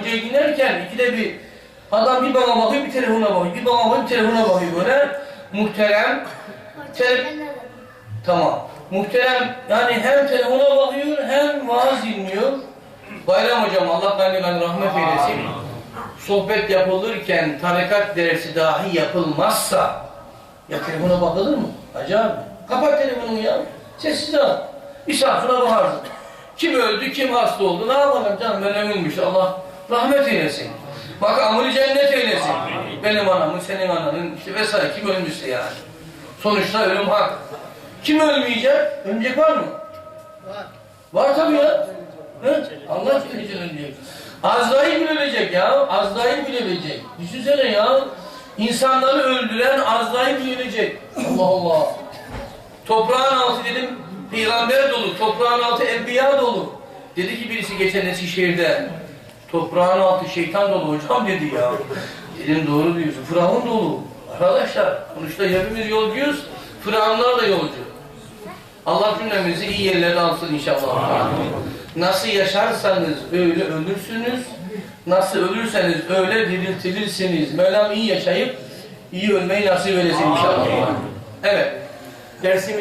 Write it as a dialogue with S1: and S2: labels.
S1: hocayı dinlerken ikide bir adam bir bana bakıyor bir telefona bakıyor. Bir bana bakıyor bir telefona bakıyor böyle. Muhterem. Te tamam. Muhterem yani hem telefona bakıyor hem vaaz dinliyor. Bayram hocam Allah gani rahmet eylesin. Sohbet yapılırken tarikat dersi dahi yapılmazsa ya telefona bakılır mı? Acaba. Kapat telefonunu ya. Sessiz al. Sonra bakarsın. Kim öldü, kim hasta oldu, ne yapalım canım ben ölmüş. Allah rahmet eylesin. Bak amını cennet eylesin. Benim anamın, senin ananın, işte vesaire kim ölmüşse yani. Sonuçta ölüm hak. Kim ölmeyecek? Ölmeyecek var mı? Var. Var tabii ya. Allah için ölecek. Azrail bile ölecek ya. Azrail bile ölecek. Düşünsene ya. İnsanları öldüren Azrail bile ölecek. Allah Allah. Toprağın altı dedim peygamber dolu. Toprağın altı enbiya dolu. Dedi ki birisi geçen Eskişehir'de. Toprağın altı şeytan dolu hocam dedi ya. Dedim doğru diyorsun. Firavun dolu. Arkadaşlar sonuçta hepimiz yolcuyuz. Firavunlar da yolcu. Allah cümlemizi iyi yerlere alsın inşallah. Nasıl yaşarsanız öyle ölürsünüz. Nasıl ölürseniz öyle diriltilirsiniz. Mevlam iyi yaşayıp iyi ölmeyi nasip eylesin inşallah. Evet. Dersimiz